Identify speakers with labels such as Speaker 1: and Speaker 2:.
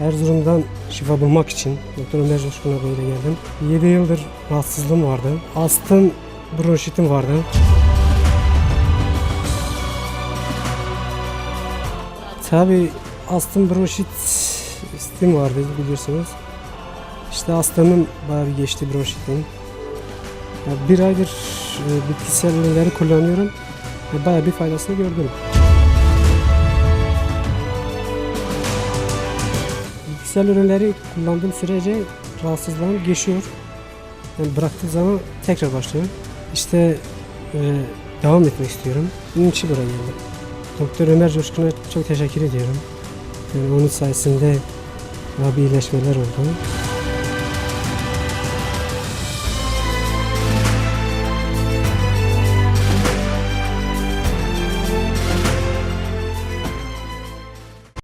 Speaker 1: Erzurum'dan şifa bulmak için Doktor Ömer Coşkun'a böyle geldim. 7 yıldır rahatsızlığım vardı. Astım, bronşitim vardı. Tabi astım, bronşit istim vardı biliyorsunuz. İşte astımım bayağı geçti bronşitim. Ya bir aydır e, bitkisel ürünleri kullanıyorum. ve Bayağı bir faydasını gördüm. Bitkisel ürünleri kullandığım sürece rahatsızlığım geçiyor. Yani bıraktığı zaman tekrar başlıyor. İşte e, devam etmek istiyorum. Bunun için buraya geldim. Doktor Ömer Coşkun'a çok teşekkür ediyorum. Yani onun sayesinde bir iyileşmeler oldu.